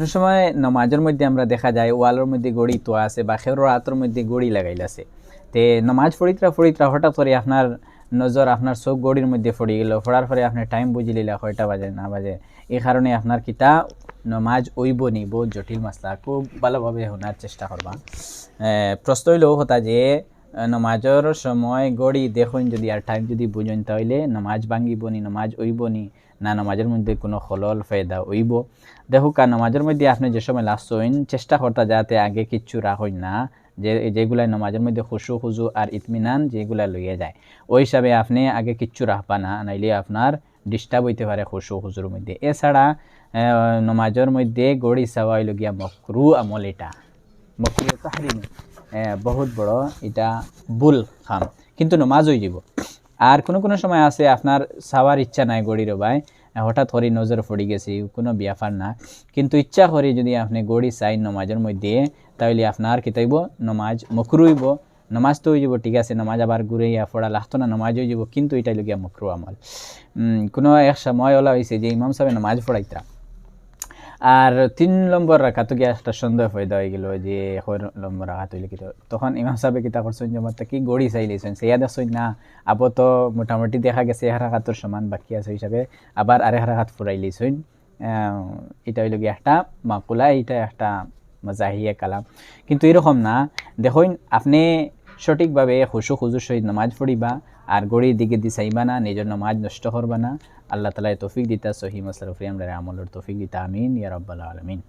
কোনো সময় নমাজের মধ্যে আমরা দেখা যায় ওয়ালের মধ্যে গড়ি তো আছে বা খেরোর হাতের মধ্যে গড়ি লাগাইল আছে। তে নমাজ ফড়িতরা ফড়িতরা হঠাৎ করে আপনার নজর, আপনার চোখ গড়ির মধ্যে পড়ে গেল। পড়ার পরে আপনি টাইম বুঝি লিলা কয়টা বাজে, না বাজে। এই কারণে আপনার কিতা নমাজ ওইব নি বহুত জটিল মাসলা, খুব ভালোভাবে শোনার চেষ্টা করবা। প্রশ্ন হইলেও হতা যে নমাজের সময় গড়ি দেখুন যদি আর টাইম যদি বুঝেন তাহলে নমাজ ভাঙ্গিব নি নমাজ ওইব নি না নমাজের মধ্যে কোনো খলল ফায়দা দেখুক আর নমাজের মধ্যে আপনি যে সময় লাস্ট হইন চেষ্টা করতা যাতে আগে কিচ্ছু রাখইন না, যে যেগুলা নমাজের মধ্যে খুশু খুজু আর ইতমিনান যেগুলা লইয়া যায় ওই হিসাবে আপনি আগে কিচ্ছু রাখবা না, নাইলে আপনার ডিস্টার্ব হইতে পারে খুশু খুজুর মধ্যে। এছাড়া নমাজের মধ্যে গড়ি চাওয়া হইল গিয়া মকরু আমল এটা। মকরু তাহরিমি বহুত বড় এটা বুল খাম। কিন্তু নমাজ হয়ে যাব। আর কোনো কোনো সময় আছে, আপনার চাওয়ার ইচ্ছা নাই গড়ির ভাই। হঠাৎ করে নজর পড়ে গেছে, কোনো ব্যাপার না। কিন্তু ইচ্ছা করে যদি আপনি গড়ি চাই নমাজের মধ্যে তাহলে আপনার কি তাইব নমাজ মকরু হইব। নমাজ তো হয়ে যাব, ঠিক আছে, নমাজ আবার ঘুরে ইয়া পড়া লাগতো না, নমাজ হয়ে যাব, কিন্তু এটা লগিয়া মকরু আমল। কোনো এক সময় ওলা হয়েছে যে ইমাম সাহেব নমাজ পড়াইতরা আর তিন নম্বর রাখাতো গিয়ে একটা সন্দেহ ফায়দা হয়ে গেল যে এখন নম্বর রাখাত হইলে কিন্তু তখন ইমাম সাহেব কিতা করছেন যে মাত্র কি গড়ি চাইলেছেন সেয়া দেখছেন না। আবো তো মোটামুটি দেখা গেছে এক রাখাতর সমান বাকি আছে হিসাবে আবার আরেক রাখাত ফুরাইলেছেন এটা হইল গিয়ে একটা মাকুলা, এটা একটা মাজাহিয়া কালাম। কিন্তু এরকম না। দেখুন, আপনি সঠিকভাবে হুসু খুজুর সহিত নমাজ পড়িবা আর গড়ির দিকে দিসাইবা না নিজের নমাজ নষ্ট করবা না আল্লাহ তালায় তৌফিক দিতা, সহি মসরফি আমরা আমলের তৌফিক দিতা। আমিন, ইয়া আলমিন।